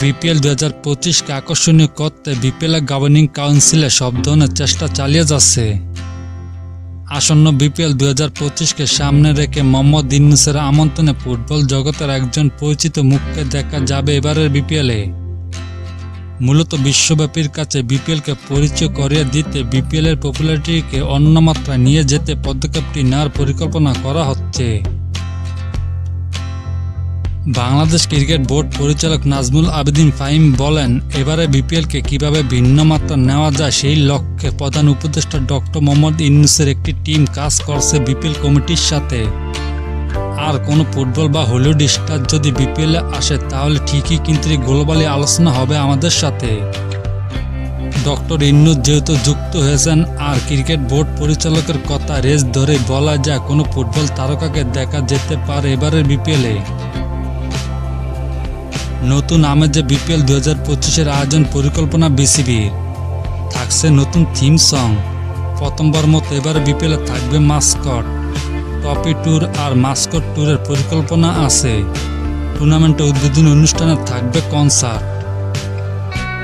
BPL দু হাজার পঁচিশকে আকর্ষণীয় করতে বিপিএল গভর্নিং কাউন্সিলে সব ধরনের চেষ্টা চালিয়ে যাচ্ছে। আসন্ন বিপিএল দু হাজার পঁচিশকে সামনে রেখে মোহাম্মদ ইন্নুসের আমন্ত্রণে ফুটবল জগতের একজন পরিচিত মুখকে দেখা যাবে এবারের বিপিএলে মূলত বিশ্বব্যাপীর কাছে বিপিএলকে পরিচয় করিয়ে দিতে বিপিএল এর পপুলারিটিকে অন্য মাত্রায় নিয়ে যেতে পদক্ষেপটি নেওয়ার পরিকল্পনা করা হচ্ছে। বাংলাদেশ ক্রিকেট বোর্ড পরিচালক নাজমুল আবেদিন ফাহিম বলেন, এবারে বিপিএলকে কীভাবে ভিন্ন মাত্রা নেওয়া যায় সেই লক্ষ্যে প্রধান উপদেষ্টা ডক্টর মোহাম্মদ ইউনুসের একটি টিম কাজ করছে বিপিএল কমিটির সাথে। আর কোনো ফুটবল বা হলিউড স্টার যদি বিপিএল আসে, তাহলে ঠিকই কিন্তু গ্লোবালি আলোচনা হবে আমাদের সাথে। ডক্টর ইন্নুস যেহেতু যুক্ত হয়েছেন, আর ক্রিকেট বোর্ড পরিচালকের কথা রেস ধরে বলা যায়, কোনো ফুটবল তারকাকে দেখা যেতে পারে এবারের বিপিএলে নতুন আমেজে বিপিএল দু হাজার পঁচিশের আয়োজন পরিকল্পনা বিসিবির। থাকছে নতুন থিম সং। প্রথমবার মতো এবার বিপিএলে থাকবে মাস্কট। টপি ট্যুর আর মাস্কট ট্যুরের পরিকল্পনা আছে। টুর্নামেন্টে উদ্বোধনী অনুষ্ঠানে থাকবে কনসার্ট।